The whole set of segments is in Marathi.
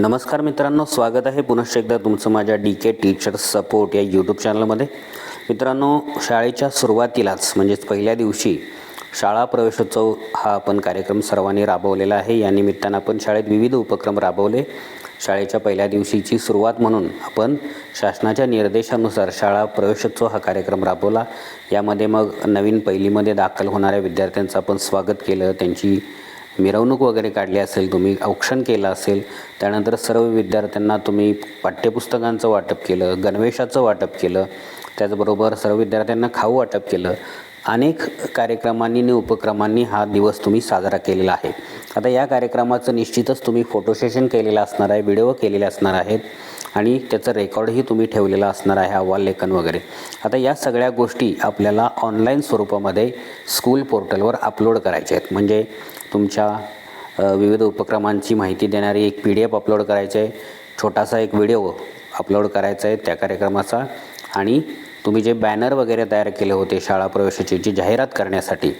नमस्कार मित्रांनो स्वागत आहे. पुनश्च एकदा तुमचं माझ्या डी के टीचर सपोर्ट या यूट्यूब चॅनलमध्ये मित्रांनो शाळेच्या सुरुवातीलाच म्हणजेच पहिल्या दिवशी शाळा प्रवेशोत्सव हा आपण कार्यक्रम सर्वांनी राबवलेला आहे. या निमित्तानं आपण शाळेत विविध उपक्रम राबवले. शाळेच्या पहिल्या दिवशीची सुरुवात म्हणून आपण शासनाच्या निर्देशानुसार शाळा प्रवेशोत्सव हा कार्यक्रम राबवला. यामध्ये मग नवीन पहिलीमध्ये दाखल होणाऱ्या विद्यार्थ्यांचं आपण स्वागत केलं. त्यांची मिरवणूक वगैरे काढली असेल तुम्ही औक्षण केलं असेल त्यानंतर सर्व विद्यार्थ्यांना तुम्ही पाठ्यपुस्तकांचं वाटप केलं गणवेशाचं वाटप केलं त्याचबरोबर सर्व विद्यार्थ्यांना खाऊ वाटप केलं. अनेक कार्यक्रमांनी आणि उपक्रमांनी हा दिवस तुम्ही साजरा केलेला आहे. आता या कार्यक्रमाचं निश्चितच तुम्ही फोटो सेशन केलेलं असणार आहे व्हिडिओ केलेले असणार आहेत आणि त्याचं रेकॉर्डही तुम्ही ठेवलेलं असणार आहे अहवाल लेखन वगैरे. आता या सगळ्या गोष्टी आपल्याला ऑनलाईन स्वरूपामध्ये स्कूल पोर्टलवर अपलोड करायच्या आहेत. म्हणजे तुमच्या विविध उपक्रमांची माहिती देणारी एक पी डी एफ अपलोड करायचं आहे छोटासा एक व्हिडिओ अपलोड करायचा आहे त्या कार्यक्रमाचा. आणि तुम्ही जे बॅनर वगैरे तयार केले होते शाळा प्रवेशाची जी जाहिरात करण्यासाठी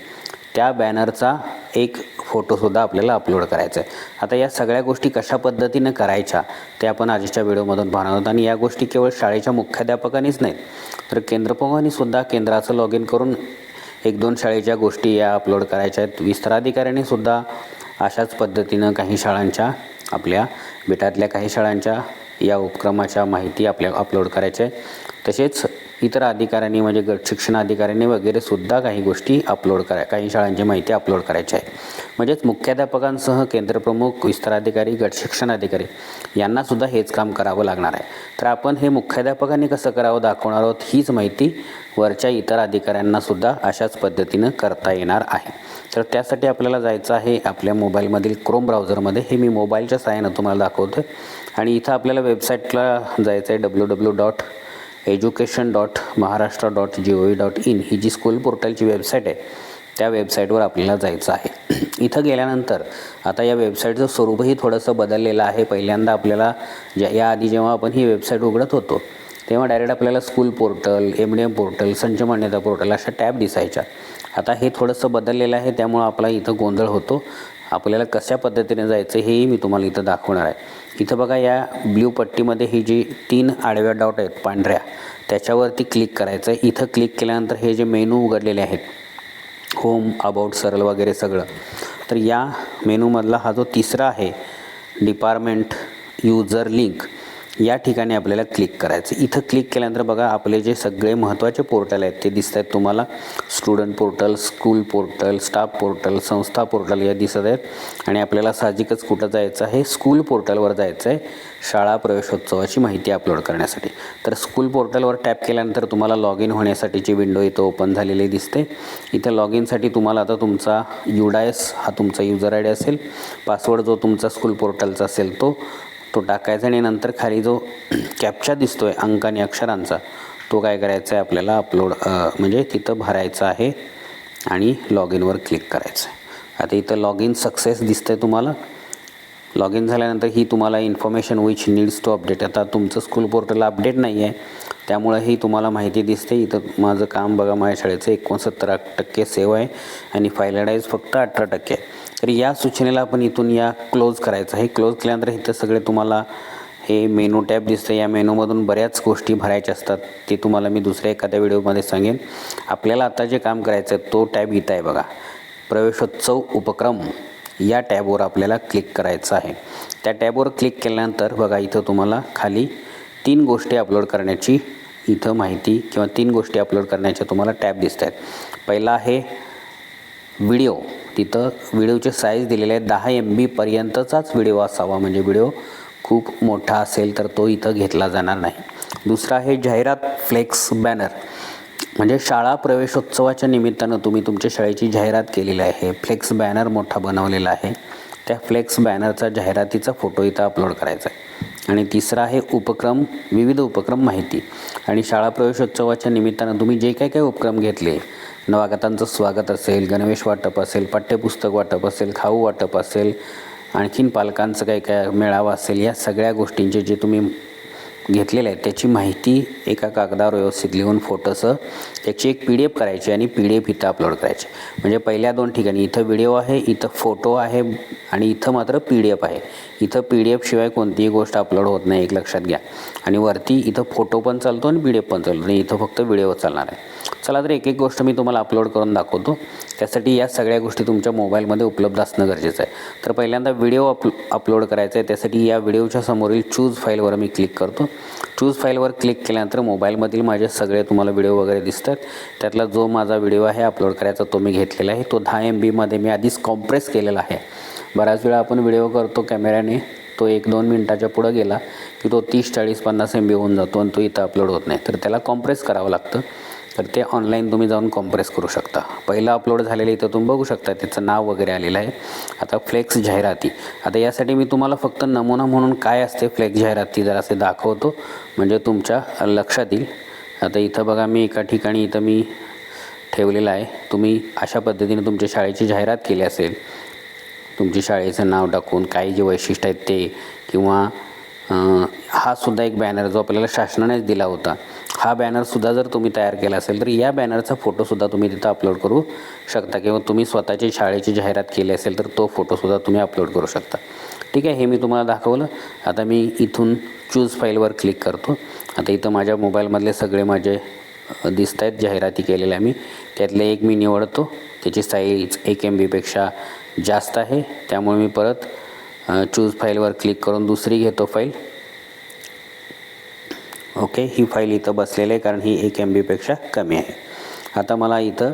त्या बॅनरचा एक फोटोसुद्धा आपल्याला अपलोड करायचा आहे आता या सगळ्या गोष्टी कशा पद्धतीनं करायच्या ते आपण आजच्या व्हिडिओमधून पाहणार आहोत. आणि या गोष्टी केवळ शाळेच्या मुख्याध्यापकांनीच नाहीत तर केंद्रप्रमुखांनीसुद्धा केंद्राचं लॉग इन करून एक दोन शाळेच्या गोष्टी या अपलोड करायच्या आहेत. विस्ताराधिकाऱ्यांनी सुद्धा अशाच पद्धतीनं काही शाळांच्या आपल्या बेटातल्या काही शाळांच्या या उपक्रमाच्या माहिती आपल्या अपलोड करायच्या आहे तसेच इतर अधिकाऱ्यांनी म्हणजे गट शिक्षण अधिकाऱ्यांनी वगैरे सुद्धा काही गोष्टी अपलोड करा काही शाळांची माहिती अपलोड करायची आहे. म्हणजेच मुख्याध्यापकांसह केंद्रप्रमुख विस्ताराधिकारी गट शिक्षण अधिकारी यांनासुद्धा हेच काम करावं लागणार आहे. तर आपण हे मुख्याध्यापकांनी कसं करावं दाखवणार आहोत हीच माहिती वरच्या इतर अधिकाऱ्यांनासुद्धा अशाच पद्धतीनं करता येणार आहे. तर त्यासाठी आपल्याला जायचं आहे आपल्या मोबाईलमधील क्रोम ब्राउझरमध्ये हे मी मोबाईलच्या सहाय्यानं तुम्हाला दाखवतो आणि इथं आपल्याला वेबसाईटला जायचं आहे W W dot education dot Maharashtra dot G O V dot in ही जी स्कूल पोर्टलची वेबसाईट आहे त्या वेबसाईटवर आपल्याला जायचं आहे. इथं गेल्यानंतर आता या वेबसाईटचं स्वरूपही थोडंसं बदललेलं आहे. पहिल्यांदा आपल्याला ज्या याआधी जेव्हा आपण ही वेबसाईट उघडत होतो तेव्हा डायरेक्ट आपल्याला school portal M D M portal संच मान्यता पोर्टल अशा टॅब दिसायच्या. आता हे थोडंसं बदललेलं आहे त्यामुळं आपला इथं गोंधळ होतो. आपल्याला कशा पद्धतीने जायचं हेही मी तुम्हाला इथं दाखवणार आहे. इथं बघा या ब्ल्यू पट्टीमध्ये ही जी तीन आडव्या डॉट आहेत पांढऱ्या त्याच्यावरती क्लिक करायचं. आहे इथं क्लिक केल्यानंतर हे जे मेनू उघडलेले आहेत होम अबाउट सरल वगैरे सगळं तर या मेनूमधला हा जो तिसरा आहे डिपार्टमेंट युजर लिंक या ठिकाणी आपल्याला क्लिक करायचं. इथं क्लिक केल्यानंतर बघा आपले जे सगळे महत्त्वाचे पोर्टल आहेत ते दिसत आहेत तुम्हाला. Student portal school portal staff portal संस्था पोर्टल या दिसत आहेत. आणि आपल्याला साहजिकच कुठं जायचं आहे? स्कूल पोर्टलवर जायचं आहे शाळा प्रवेशोत्सवाची माहिती अपलोड करण्यासाठी. तर स्कूल पोर्टलवर टॅप केल्यानंतर तुम्हाला लॉग इन होण्यासाठीची विंडो इथं ओपन झालेली दिसते. इथं लॉग इनसाठी तुम्हाला आता तुमचा युडायस हा तुमचा युजर आय डी असेल. पासवर्ड जो तुमचा स्कूल पोर्टलचा असेल तो तो टाकायचा आणि नंतर खाली जो कॅप्चा दिसतो आहे अंक आणि अक्षरांचा तो काय करायचा आहे आपल्याला अपलोड म्हणजे तिथं भरायचा आहे आणि लॉग इनवर क्लिक करायचं आहे. आता इथं लॉग इन सक्सेस दिसतं आहे तुम्हाला. लॉग इन झाल्यानंतर ही तुम्हाला information which needs to update आता तुमचं स्कूल पोर्टल अपडेट नाही आहे. त्यामुळं ही तुम्हाला माहिती दिसते. इथं माझं काम बघा माझ्या शाळेचं एकोणसत्तर टक्के सेव आहे आणि फायलडाईज फक्त अठरा टक्के आहे. तर या सूचनेला आपण इथून या क्लोज करायचं आहे. क्लोज केल्यानंतर इथं सगळे तुम्हाला हे मेनू टॅब दिसतं या मेनूमधून बऱ्याच गोष्टी भरायच्या असतात. ते तुम्हाला मी दुसऱ्या एखाद्या व्हिडिओमध्ये सांगेन. आपल्याला आता जे काम करायचं आहे तो टॅब इथं आहे बघा. प्रवेशोत्सव उपक्रम. या टॅबवर आपल्याला क्लिक करायचं आहे. त्या टॅबवर क्लिक केल्यानंतर बघा इथं तुम्हाला खाली तीन गोष्टी अपलोड करण्याची इथं माहिती किंवा तीन गोष्टी अपलोड करण्याच्या तुम्हाला टॅब दिसत आहेत पहिला आहे व्हिडिओ. तिथं व्हिडिओचे साईज दिलेले आहेत. दहा एम बीपर्यंतचाच व्हिडिओ असावा. म्हणजे व्हिडिओ खूप मोठा असेल तर तो इथं घेतला जाणार नाही. दुसरा आहे जाहिरात फ्लेक्स बॅनर म्हणजे शाळा प्रवेशोत्सवाच्या निमित्तानं तुम्ही तुमच्या शाळेची जाहिरात केलेली आहे. फ्लेक्स बॅनर मोठा बनवलेला आहे. त्या फ्लेक्स बॅनरचा जाहिरातीचा फोटो इथं अपलोड करायचा आहे. आणि तिसरा आहे उपक्रम विविध उपक्रम माहिती. आणि शाळा प्रवेशोत्सवाच्या निमित्तानं तुम्ही जे काही काही उपक्रम घेतले नवागतांचं स्वागत असेल गणवेश वाटप असेल पाठ्यपुस्तक वाटप असेल खाऊ वाटप असेल आणखीन पालकांचं काही काय मेळावा असेल या सगळ्या गोष्टींचे जे तुम्ही घेतलेलं आहे त्याची माहिती एका कागदावर व्यवस्थित लिहून फोटोसह त्याची एक पी डी एफ करायची आणि पी डी एफ इथं अपलोड करायची. म्हणजे पहिल्या दोन ठिकाणी इथं व्हिडिओ आहे इथं फोटो आहे आणि इथं मात्र पी डी एफ आहे. इथं पी डी एफशिवाय कोणतीही गोष्ट अपलोड होत नाही एक लक्षात घ्या. आणि वरती इथं फोटो पण चालतो आणि पी डी एफ पण चालतो. आणि इथं फक्त व्हिडिओ चालणार आहे. चला तर एक एक गोष्ट मी तुम्हाला अपलोड करून दाखवतो. त्यासाठी या सगळ्या गोष्टी तुमच्या मोबाईलमध्ये उपलब्ध असणं गरजेचं आहे. तर पहिल्यांदा व्हिडिओ अप अपलोड करायचा आहे. त्यासाठी या व्हिडिओच्या समोरील चूज फाईलवर मी क्लिक करतो. चूज फाईलवर क्लिक केल्यानंतर मोबाईलमधील माझे सगळे तुम्हाला व्हिडिओ वगैरे दिसतात. त्यातला जो माझा व्हिडिओ आहे अपलोड करायचा तो मी घेतलेला आहे. तो दहा एम बीमध्ये मी आधीच कॉम्प्रेस केलेला आहे. बऱ्याच वेळा आपण व्हिडिओ करतो कॅमेऱ्याने तो एक दोन मिनटाच्या पुढं गेला की तो तीस चाळीस पन्नास एम बी होऊन जातो आणि तो इथं अपलोड होत नाही. तर त्याला कॉम्प्रेस करावं लागतं. तर ते ऑनलाईन तुम्ही जाऊन कॉम्प्रेस करू शकता. पहिलं अपलोड झालेलं इथं तुम्ही बघू शकता त्याचं नाव वगैरे आलेलं आहे. आता फ्लेक्स जाहिराती. आता यासाठी मी तुम्हाला फक्त नमुना म्हणून काय असते फ्लेक्स जाहिराती जर असे दाखवतो. म्हणजे तुमच्या लक्षात येईल. आता इथं बघा मी एका ठिकाणी इथं मी ठेवलेलं आहे. तुम्ही अशा पद्धतीने तुमच्या शाळेची जाहिरात केली असेल. तुमची शाळेचं नाव टाकून काही जे वैशिष्ट्य आहेत ते किंवा हा सुद्धा एक बॅनर जो आपल्याला शासनानेच दिला होता. हा बॅनरसुद्धा जर तुम्ही तयार केला असेल तर या बॅनरचा फोटोसुद्धा तुम्ही तिथं अपलोड करू शकता किंवा तुम्ही स्वतःची शाळेची जाहिरात केली असेल तर तो फोटोसुद्धा तुम्ही अपलोड करू शकता. ठीक आहे हे मी तुम्हाला दाखवलं. आता मी इथून चूज फाईलवर क्लिक करतो. आता इथं माझ्या मोबाईलमधले सगळे माझे दिसत आहेत जाहिराती केलेल्या मी. त्यातले एक मी निवडतो. त्याची साईज एक एम बीपेक्षा जास्त आहे. त्यामुळे मी परत चूज फाईलवर क्लिक करून दुसरी घेतो फाईल ओके ही फाईल इथं बसलेली आहे कारण ही एक एम बीपेक्षा कमी आहे. आता मला इथं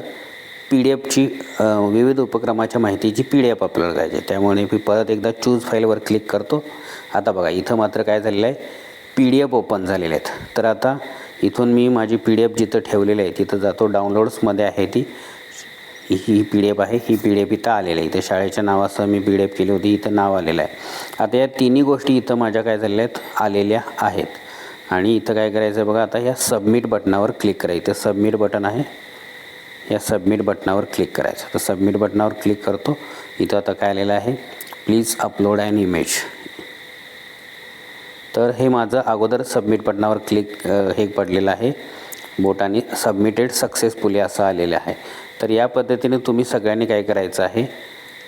पी डी एफची विविध उपक्रमाच्या माहितीची पी डी एफ अपलोड करायची त्यामुळे मी परत एकदा चूज फाईलवर क्लिक करतो. आता बघा इथं मात्र काय झालेलं आहे? पी डी एफ ओपन झालेले आहेत. तर आता इथून मी माझी पी डी एफ जिथं ठेवलेली आहे तिथं जातो. डाउनलोड्समध्ये आहे ती. ही पी डी एफ आहे ही पी डी एफ इथं आलेलं आहे. इथं शाळेच्या नावासह मी पी डी एफ केली होती इथं नाव आलेलं आहे. आता या तिन्ही गोष्टी इथं माझ्या काय झालेल्या आहेत? आलेल्या आहेत. आणि इथं काय करायचं आहे बघा आता या सबमिट बटनावर क्लिक करायचं इथं सबमिट बटन आहे. या सबमिट बटनावर क्लिक करायचं. तर सबमिट बटनावर क्लिक करतो. इथं आता काय आलेलं आहे? Please upload an image. तर हे माझं अगोदर सबमिट बटनावर क्लिक हे पडलेलं आहे. बोटाने सबमिटेड सक्सेसफुली असं आलेलं आहे. तर या पद्धतीने तुम्ही सगळ्यांनी काय करायचं आहे?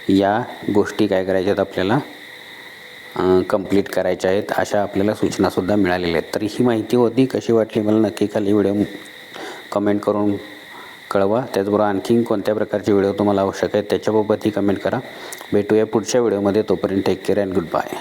या गोष्टी काय करायच्या आहेत आपल्याला कंप्लीट करायच्या आहेत. अशा आपल्याला सूचनासुद्धा मिळालेल्या आहेत. तर ही माहिती होती. कशी वाटली मला नक्की खाली व्हिडिओ कमेंट करून कळवा. त्याचबरोबर आणखीन कोणत्या प्रकारचे व्हिडिओ तुम्हाला आवश्यक आहेत त्याच्याबाबतही कमेंट करा. भेटूया पुढच्या व्हिडिओमध्ये. तोपर्यंत take care and good bye